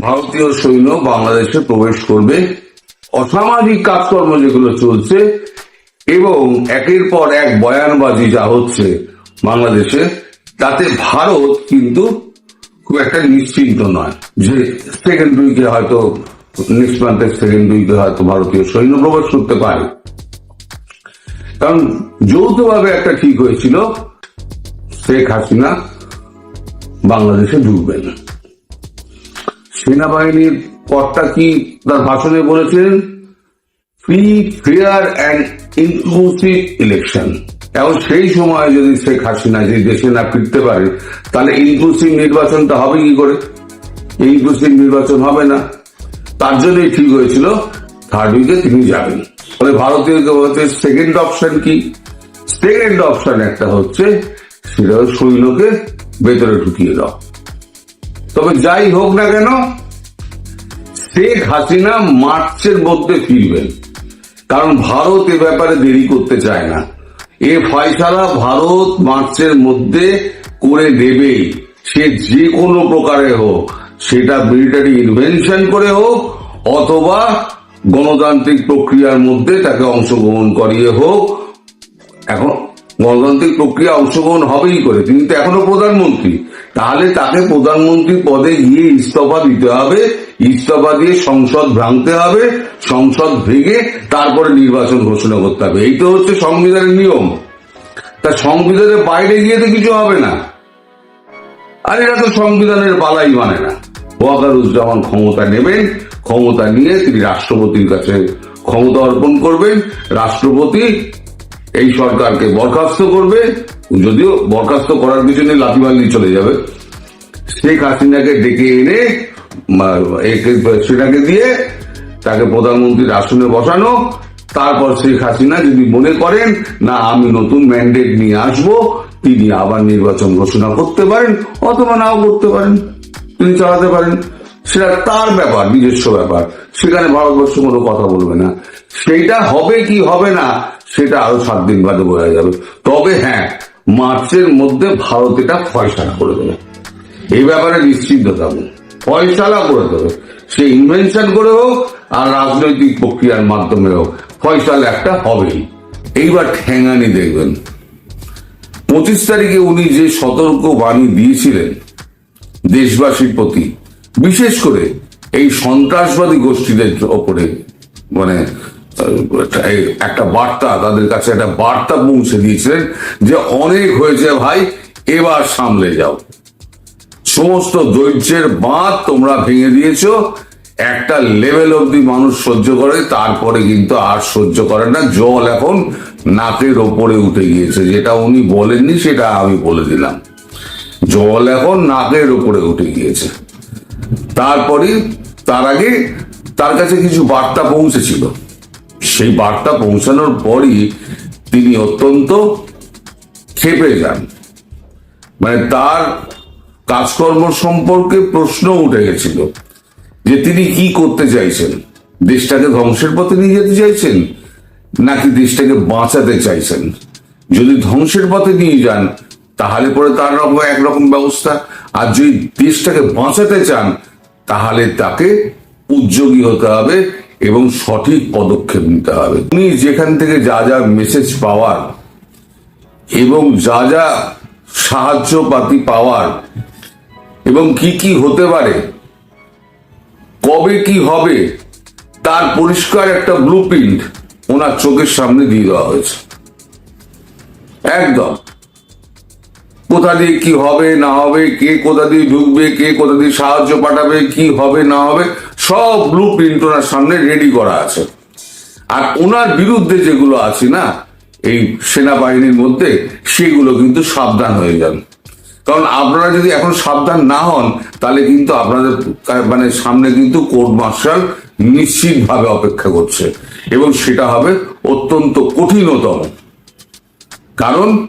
ভারতীয় সৈন্য বাংলাদেশে প্রবেশ করবে। অসামাজিক কাজকর্ম যেগুলো চলছে এবং একের পর এক বয়ানবাজি যা হচ্ছে বাংলাদেশে, তাতে ভারত কিন্তু খুব একটা নিশ্চিন্ত নয় যে সেকেন্ড উইকে হয়তো নেক্সট মান্থের সেকেন্ড উইকে হয়তো ভারতীয় সৈন্য প্রবেশ করতে পারে। কারণ যৌথভাবে একটা ঠিক হয়েছিল, শেখ হাসিনা বাংলাদেশে ঢুকবেন। সেনাবাহিনীর কর্তা কি তার ভাষণে বলেছেন free fair and inclusive election এখন সেই সময় যদি শেখ হাসিনা যে দেশে না ফিরতে পারে, তাহলে ইনক্লুসিভ নির্বাচনটা হবে কি করে? ইনক্লুসিভ নির্বাচন হবে না। তার জন্যই ঠিক হয়েছিল থার্ড উইকে তিনি যাবেন। ফলে ভারতীয় সেকেন্ড অপশন কি? সেকেন্ড অপশন একটা হচ্ছে, সেটা সৈন্যকে ভেতরে ঢুকিয়ে দাও। তবে যাই হোক না কেন শেখ হাসিনা মার্চের মধ্যে ফিরবেন। কারণ ভারত এ ব্যাপারে দেরি করতে চায় না। এ ফয়সালা ভারত মার্চের মধ্যে করে দেবে সে যে কোনো প্রকারে হোক, সেটা মিলিটারি ইনভেনশন করে হোক, অথবা গণতান্ত্রিক প্রক্রিয়ার মধ্যে তাকে অংশগ্রহণ করিয়ে হোক। এখন গণতান্ত্রিক প্রক্রিয়া অংশগ্রহণ হবেই করে। তিনি তো এখনও প্রধানমন্ত্রী। তাহলে তাকে প্রধানমন্ত্রী পদে গিয়ে ইস্তফা দিতে হবে। ইস্তফা দিয়ে সংসদ ভাঙতে হবে, সংসদ ভেঙে তারপরে নির্বাচন ঘোষণা করতে হবে। এই তো হচ্ছে সংবিধানের নিয়ম। তা সংবিধানের বাইরে গিয়ে তো কিছু হবে না। আর এরা তো সংবিধানের বালাই মানে না। ওয়াকারুজ্জামান ক্ষমতা নেবেন, ক্ষমতা নিয়ে তিনি রাষ্ট্রপতির কাছে ক্ষমতা অর্পণ করবেন। রাষ্ট্রপতি এই সরকারকে বরখাস্ত করবে। যদিও বরখাস্ত করার পিছনে লাথিবাল্লি চলে যাবে। শেখ হাসিনাকে ডেকে এনে সেটাকে দিয়ে তাকে প্রধানমন্ত্রীর আসনে বসানো, তারপর শেখ হাসিনা যদি মনে করেন, না, আমি নতুন ম্যান্ডেট নিয়ে আসব, তিনি আবার নির্বাচন ঘোষণা করতে পারেন, অথবা নাও করতে পারেন, তিনি চালাতে পারেন। সেটা তার ব্যাপার, নিজস্ব ব্যাপার। সেখানে ভারতবর্ষ কোনো কথা বলবে না। সেইটা হবে কি হবে না, সেটা আরও সাত দিন বাদে বোঝা যাবে। তবে হ্যাঁ মার্চের মধ্যে ভারত এটা ফয়সালা করে দেবে। এই ব্যাপারে নিশ্চিন্ত থাকুন। ফয়সালা করে দেবে। সে ইনভেনশন করে হোক আর রাজনৈতিক প্রক্রিয়ার মাধ্যমে হোক, ফয়সালা একটা হবেই। এইবার ঠেঙানি দেখবেন। পঁচিশ তারিখে উনি যে সতর্ক বাণী দিয়েছিলেন দেশবাসীর প্রতি, বিশেষ করে এই সন্ত্রাসবাদী গোষ্ঠীদের ওপরে মানে একটা বার্তা, তাদের কাছে একটা বার্তা পৌঁছে দিয়েছিলেন যে অনেক হয়েছে ভাই, এবার সামলে যাও। সমস্ত ধৈর্যের বাঁধ তোমরা ভেঙে দিয়েছ। একটা লেভেল অব্দি মানুষ সহ্য করে, তারপরে কিন্তু আর সহ্য করে না। জল এখন নাকের ওপরে উঠে গিয়েছে। যেটা উনি বলেননি, সেটা আমি বলে দিলাম। জল এখন নাকের ওপরে উঠে গিয়েছে। তারপরে, তার আগে তার কাছে কিছু বার্তা পৌঁছেছিল। সেই বার্তা পৌঁছানোর পরই তিনি অত্যন্ত খেপে যান। মানে তার কাজকর্ম সম্পর্কে প্রশ্ন উঠে গেছিল যে তিনি কি করতে চাইছেন? দেশটাকে ধ্বংসের পথে নিয়ে যেতে চাইছেন? নাকি দেশটাকে বাঁচাতে চাইছেন? যদি ধ্বংসের পথে নিয়ে যান, তাহলে পরে তার রকম একরকম ব্যবস্থা। আর যদি দেশটাকে বাঁচাতে চান, তাহলে তাকে উদ্যোগী হতে হবে এবং সঠিক পদক্ষেপ নিতে হবে। উনি যেখান থেকে যা যা মেসেজ পাওয়ার এবং যা যা সাহায্য পাতি পাওয়ার এবং কি কি হতে পারে? কবে কি হবে? তার পরিষ্কার একটা ব্লু প্রিন্ট ওনার চোখের সামনে দিয়ে দেওয়া হয়েছে। একদম। কোথা দিয়ে কি হবে, না হবে, কে কোথা দিয়ে ঢুকবে, কে কোথা দিয়ে সাহায্য পাঠাবে, কি হবে, না হবে, সব ব্লু প্রিন্ট ওনার সামনে রেডি করা আছে। আর ওনার বিরুদ্ধে যেগুলো আছে না, এই সেনাবাহিনীর মধ্যে, সেগুলো কিন্তু সাবধান হয়ে যান। কারণ আপনারা যদি এখন সাবধান না হন, তাহলে কিন্তু আপনাদের মানে সামনে কিন্তু কোর্ট মার্শাল নিশ্চিতভাবে অপেক্ষা করছে। এবং সেটা হবে অত্যন্ত কঠিনতম। কারণ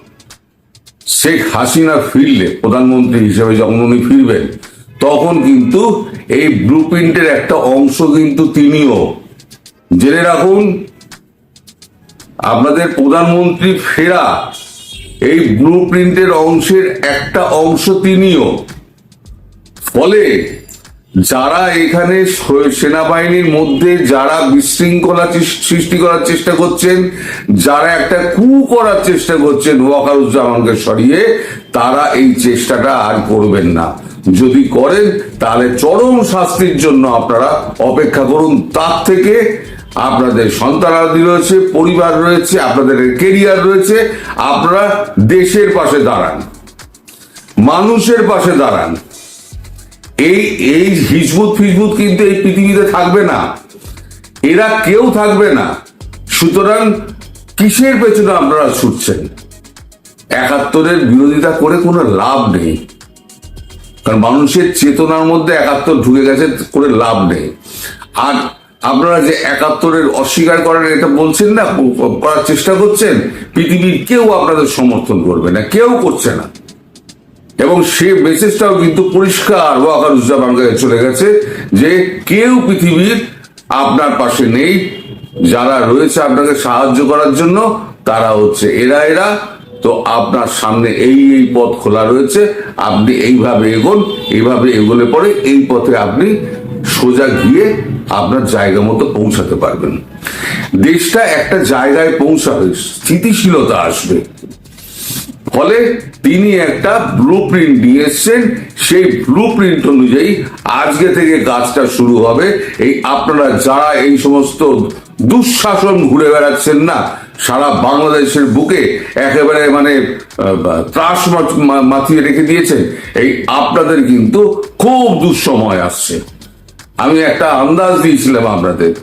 শেখ হাসিনা ফিরলে, প্রধানমন্ত্রী হিসেবে যখন উনি ফিরবেন, তখন কিন্তু এই ব্লু প্রিন্টের একটা অংশ কিন্তু তিনিও। জেনে রাখুন, আপনাদের প্রধানমন্ত্রী ফেরা এই ব্লু প্রিন্টের অংশের একটা অংশ তিনিও। ফলে যারা এখানে সেনাবাহিনীর মধ্যে যারা বিশৃঙ্খলা সৃষ্টি করার চেষ্টা করছেন, যারা একটা কু করার চেষ্টা করছেন ওয়াকারুজ্জামানকে সরিয়ে, তারা এই চেষ্টাটা আর করবেন না। যদি করেন, তাহলে চরম শাস্তির জন্য আপনারা অপেক্ষা করুন। তার থেকে আপনাদের সন্তানাদি রয়েছে, পরিবার রয়েছে, আপনাদের কেরিয়ার রয়েছে, আপনারা দেশের পাশে দাঁড়ান, মানুষের পাশে দাঁড়ান। এই এই হিজবুত ফিজবুত কিন্তু এই পৃথিবীতে থাকবে না। এরা কেউ থাকবে না। সুতরাং কিসের পেছনে আপনারা ছুটছেন? একাত্তরের বিরোধিতা করে কোনো লাভ নেই। কারণ মানুষের চেতনার মধ্যে একাত্তর ঢুকে গেছে, করে লাভ নেই। আর আপনারা যে একাত্তরের অস্বীকার করেন, এটা বলছেন না করার চেষ্টা করছেন, পৃথিবীর কেউ আপনাদের সমর্থন করবে না, কেউ করছে না। এবং সে মেসেজটাও কিন্তু পরিষ্কার ওয়াকারুজ্জামান কাছে চলে গেছে যে কেউ পৃথিবীর আপনার পাশে নেই, যারা রয়েছে আপনাকে সাহায্য করার জন্য, তারা হচ্ছে এরা এরা। তো আপনার সামনে এই এই পথ খোলা রয়েছে, আপনি এইভাবে এগোন, এইভাবে এগোলে পরে এই পথে আপনি সোজা গিয়ে আপনার জায়গা মতো পৌঁছাতে পারবেন। দেশটা একটা জায়গায় পৌঁছাবে, স্থিতিশীলতা আসবে। ফলে তিনি একটা ব্লু প্রিন্ট নিয়ে সেই ব্লু প্রিন্ট অনুযায়ী আজকে থেকে কাজটা শুরু হবে। এই আপনারা যারা এই সমস্ত দুঃশাসন ঘুরে বেড়াচ্ছেন না, সারা বাংলাদেশের বুকে একেবারে মানে ত্রাস মাথিয়ে রেখে দিয়েছেন, এই আপনাদের কিন্তু খুব দুঃসময় আসছে। আমি একটা আন্দাজ দিয়েছিলাম আপনাদের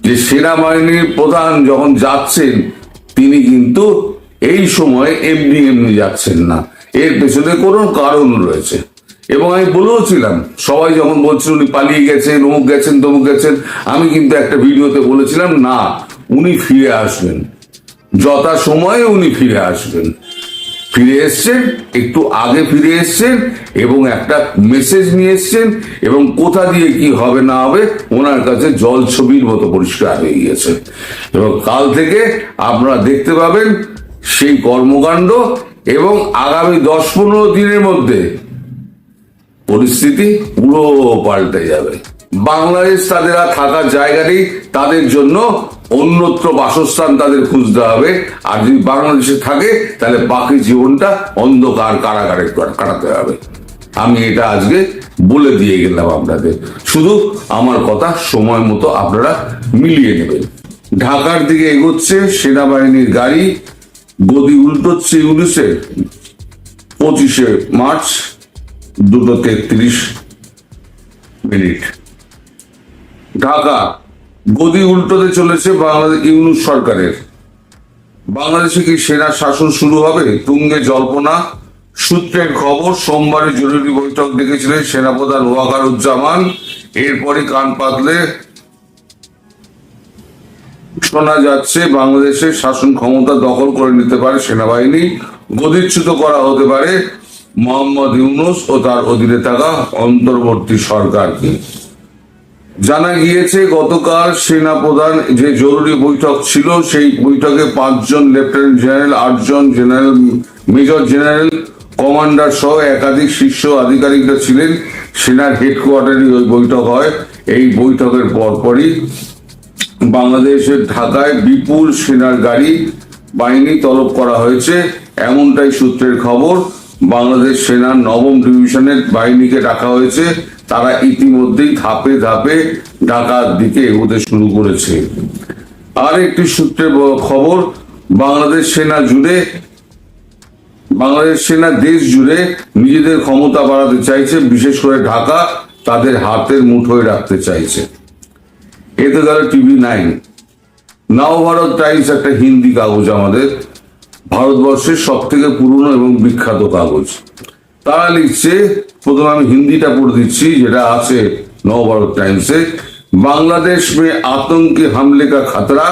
যে সেনাবাহিনীর প্রধান যখন যাচ্ছেন, তিনি কিন্তু এই সময় এমনি এমনি যাচ্ছেন না। এর পেছনে কোনো কারণ রয়েছে। এবং আমি বলেওছিলাম সবাই যখন বলছিল উনি পালিয়ে গেছেন, অমুক গেছেন, তমুক গেছেন, আমি কিন্তু একটা ভিডিওতে বলেছিলাম, না, উনি ফিরে আসবেন। যথা সময়ে উনি ফিরে আসবেন। ফিরে এসছেন, একটু আগে ফিরে এসছেন এবং একটা মেসেজ নিয়ে এসছেন এবং কোথা দিয়ে কি হবে না হবে ওনার কাছে জল ছবির মতো পরিষ্কার হয়ে গিয়েছে। এবং কাল থেকে আপনারা দেখতে পাবেন সেই কর্মকাণ্ড এবং আগামী দশ পনেরো দিনের মধ্যে পরিস্থিতি পুরো পাল্টে যাবে। বাংলাদেশ তাদের আর থাকার জায়গা নেই, তাদের জন্য অন্যত্র বাসস্থান তাদের খুঁজতে হবে। আর যদি বাংলাদেশে থাকে, তাহলে বাকি জীবনটা অন্ধকার কারাগারে কাটাতে হবে। আমি এটা আজকে বলে দিয়ে গেলাম আপনাদের। শুধু আমার কথা সময় মতো আপনারা মিলিয়ে নেবেন। ঢাকার দিকে এগোচ্ছে সেনাবাহিনীর গাড়ি, গদি উল্টোচ্ছে ইউনিসে পঁচিশে মার্চ দুটো তেত্রিশ মিনিট। ঢাকা গদি উল্টোতে চলেছে বাংলাদেশ ইউনুস সরকারের। বাংলাদেশে কি সেনা শাসন শুরু হবে? তুঙ্গে জল্পনা। সূত্রের খবর, সোমবারে জরুরি বৈঠক ডেকেছিলেন সেনাপ্রধান ওয়াকারুজ্জামান। এরপরে কান পাতলে শোনা যাচ্ছে বাংলাদেশের শাসন ক্ষমতা দখল করে নিতে পারে সেনাবাহিনী। গদিচ্যুত করা হতে পারে মোহাম্মদ ইউনুস ও তার অধীনে থাকা অন্তর্বর্তী সরকারকে। জানা গিয়েছে, গতকাল সেনা প্রধান যে জরুরি বৈঠক ছিল, সেই বৈঠকে পাঁচজন লেফটেন্যান্ট জেনারেল, আটজন জেনারেল, মেজর জেনারেল, কমান্ডার সহ একাধিক শীর্ষ আধিকারিকরা ছিলেন। সেনার হেডকোয়ার্টারে ওই বৈঠক হয়। এই বৈঠকের পরপরই বাংলাদেশের ঢাকায় বিপুল সেনার গাড়ি, বাহিনী তলব করা হয়েছে। এমনটাই সূত্রের খবর, বাংলাদেশ সেনার নবম ডিভিশনের বাহিনীকে ডাকা হয়েছে। তারা ইতিমধ্যেই ধাপে ধাপে ঢাকার দিকে এগোতে শুরু করেছে। আর একটি সূত্রে খবর, বাংলাদেশ সেনা জুড়ে, বাংলাদেশ সেনা দেশ জুড়ে নিজেদের ক্ষমতা বাড়াতে চাইছে, বিশেষ করে ঢাকা তাদের হাতের মুঠোয় রাখতে চাইছে। এতে গেল টিভি নাইন। নবভারত টাইমস একটা হিন্দি কাগজ আমাদের, ভারতবর্ষের সব থেকে পুরনো এবং বিখ্যাত কাগজ। তারা লিখছে প্রথমে আমি হিন্দিটা পড়ে দিচ্ছি যেটা আছে নবভারত টাইমসে बांग्लादेश में आतंकी हमले का खतरा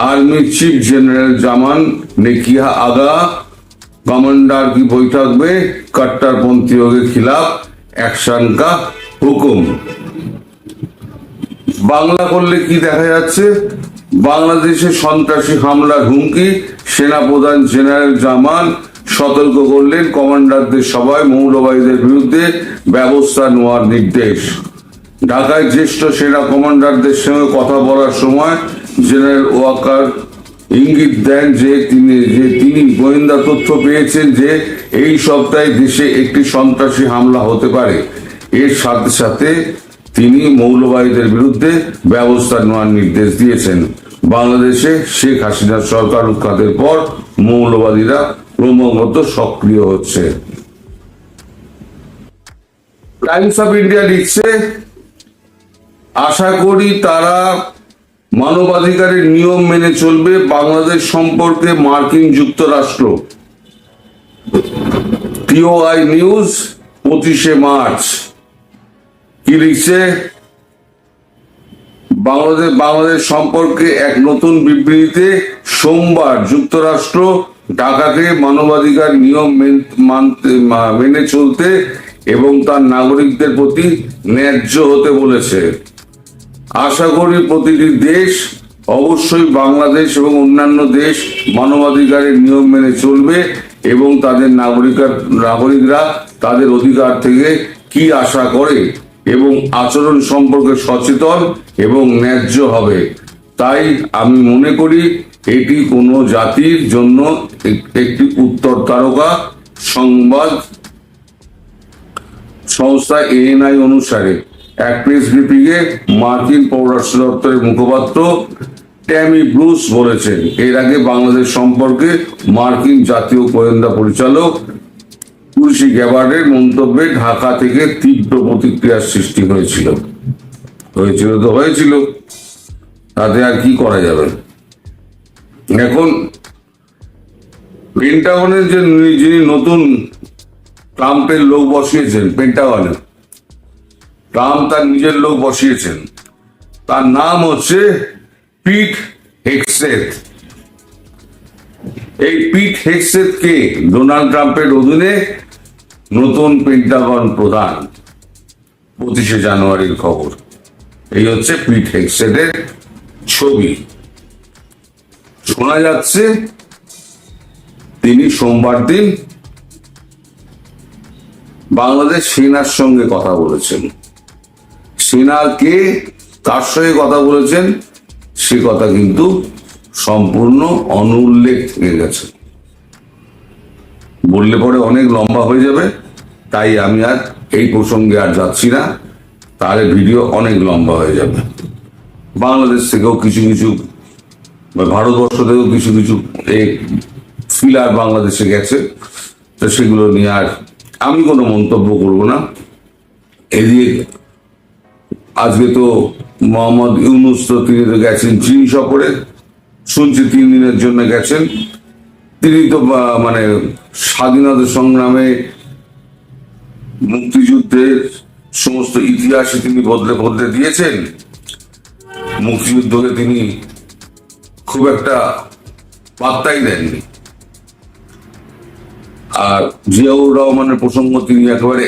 आर्मी चीफ जनरल जामान ने किया आगाह कमांडर की बैठक में कट्टरपंथियों के खिलाफ एक्शन का हुक्म বাংলা করলে কি দেখা যাচ্ছে বাংলাদেশে সন্ত্রাসী হামলার হুমকি সেনাপ্রধান জেনারেল জামান সতর্ক করলেন কমান্ডারদের সবাই মৌলবাদীদের বিরুদ্ধে ব্যবস্থা নেওয়ার নির্দেশ। ঢাকায় জ্যেষ্ঠ সেনা কমান্ডারদের সঙ্গে কথা বলার সময় জেনারেল ওয়াকার ইঙ্গিত দেন যে তিনি যে তিনি গোয়েন্দা তথ্য পেয়েছেন যে এই সপ্তাহে দেশে একটি সন্ত্রাসী হামলা হতে পারে। এর সাথে সাথে তিনি মৌলবাদীদের বিরুদ্ধে ব্যবস্থা নেওয়ার নির্দেশ দিয়েছেন। বাংলাদেশে শেখ হাসিনার সরকার উৎখাতের পর মৌলবাদীরা ক্রমাগত সক্রিয় হচ্ছে। টাইমস অফ ইন্ডিয়া লিখছে, আশা করি তারা মানবাধিকারের নিয়ম মেনে চলবে, বাংলাদেশ সম্পর্কে মার্কিন যুক্তরাষ্ট্র। টিওআই নিউজ পঁচিশে মার্চ। কি লিখছে? বাংলাদেশ বাংলাদেশ সম্পর্কে এক নতুন বিবৃতিতে সোমবার যুক্তরাষ্ট্র ঢাকাকে মানবাধিকার নিয়ম মেন- মানতে মেনে চলতে এবং তার নাগরিকদের প্রতি ন্যায্য হতে বলেছে। আশা করি প্রতিটি দেশ, অবশ্যই বাংলাদেশ এবং অন্যান্য দেশ মানবাধিকারের নিয়ম মেনে চলবে এবং তাদের নাগরিক নাগরিকরা তাদের অধিকার থেকে কি আশা করে এবং আচরণ সম্পর্কে সচেতন এবং ন্যায্য হবে। তাই আমি মনে করি এটি কোনো জাতির জন্য একটি উত্তর তারকা সংবাদ সংস্থা এএনআই অনুসারে। এক প্রেস ব্রিফিংয়ে মার্কিন পররাষ্ট্র দপ্তরের মুখপাত্র ট্যামি ব্রুস বলেছেন, এর আগে বাংলাদেশ সম্পর্কে মার্কিন জাতীয় গোয়েন্দা পরিচালক তুলসী গ্যাবার্ডের মন্তব্যে ঢাকা থেকে তীব্র প্রতিক্রিয়ার সৃষ্টি হয়েছিল। হয়েছিল তো হয়েছিল। তাতে আর কি করা যাবে? এখন পেন্টাগনের যে যিনি নতুন ট্রাম্পের লোক বসিয়েছেন পেন্টাগনে ট্রাম্প তার নিজের লোক বসিয়েছেন, তার নাম হচ্ছে পিট হেক্সেথ এই পিট হেক্সেথ কে ডোনাল্ড ট্রাম্পের অধীনে নতুন পেন্টাগন প্রধান, পঁচিশে জানুয়ারির খবর। এই হচ্ছে পিট হেক্সেথের ছবি। শোনা যাচ্ছে, তিনি সোমবার দিন বাংলাদেশ সেনার সঙ্গে কথা বলেছেন। সেনাকে কার সঙ্গে কথা বলেছেন, সে কথা কিন্তু সম্পূর্ণ অনুল্লেখ থেকে গেছে। বললে পরে অনেক লম্বা হয়ে যাবে, তাই আমি আর এই প্রসঙ্গে আর যাচ্ছি না। তাহলে ভিডিও অনেক লম্বা হয়ে যাবে। বাংলাদেশ থেকেও কিছু কিছু ভারতবর্ষ থেকেও কিছু কিছু ফিলার বাংলাদেশে গেছে, তো সেগুলো নিয়ে আর আমি কোনো মন্তব্য করব না। এদিকে আজকে তো মোহাম্মদ ইউনুস তো তিনি তো গেছেন চীন সফরে, শুনছি তিন দিনের জন্য গেছেন। তিনি তো মানে স্বাধীনতা সংগ্রামে মুক্তিযুদ্ধের সমস্ত ইতিহাসে তিনি বদলে বদলে দিয়েছেন। মুক্তিযুদ্ধকে তিনি খুব একটা পাত্তাই দেননি। আর জিয়াউর রহমানের প্রসঙ্গ তিনি একেবারে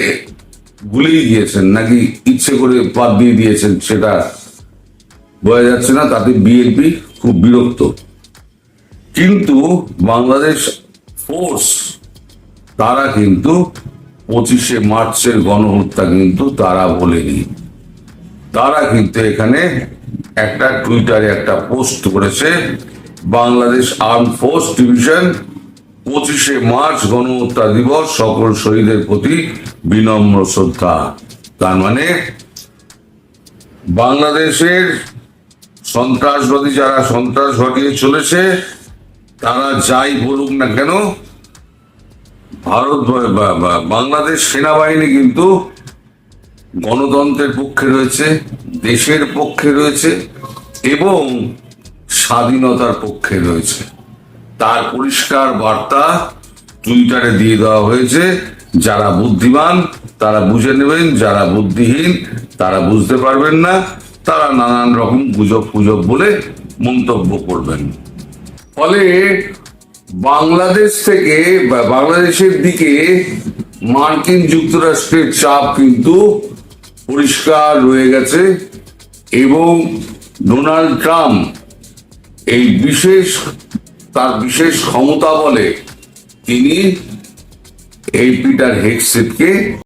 ভুলেই গিয়েছেন, নাকি ইচ্ছে করে বাদ দিয়ে দিয়েছেন সেটা বোঝা যাচ্ছে না, তাতে বিএনপি খুব বিরক্ত। কিন্তু বাংলাদেশ ফোর্স তারা কিন্তু পঁচিশে মার্চের গণহত্যা কিন্তু তারা বলেনি। তারা কিন্তু এখানে একটা টুইটারে একটা পোস্ট করেছে, বাংলাদেশ আর্ম ফোর্স ডিভিশন, পঁচিশে মার্চ গণহত্যা দিবস, সকল শহীদের প্রতি বিনম্র শ্রদ্ধা। তার মানে বাংলাদেশের সন্ত্রাসবাদী যারা সন্ত্রাস ঘটিয়ে চলেছে, তারা যাই বলুক না কেন, ভারত বাংলাদেশ সেনাবাহিনী কিন্তু গণতন্ত্রের পক্ষে রয়েছে, দেশের পক্ষে রয়েছে, এবং স্বাধীনতার পক্ষে রয়েছে। তার পরিষ্কার বার্তা টুইটারে দিয়ে দেওয়া হয়েছে, যারা বুদ্ধিমান, তারা বুঝে নেবেন, যারা বুদ্ধিহীন, তারা বুঝতে পারবেন না, তারা নানান রকম গুজব ফুজব বলে মন্তব্য করবেন। ফলে বাংলাদেশ থেকে বাংলাদেশের দিকে মার্কিন যুক্তরাষ্ট্রের চাপ কিন্তু পরিষ্কার রয়ে গেছে এবং ডোনাল্ড ট্রাম্প এই বিশেষ, তার বিশেষ ক্ষমতা বলে তিনি এই পিটার হেক্সেটকে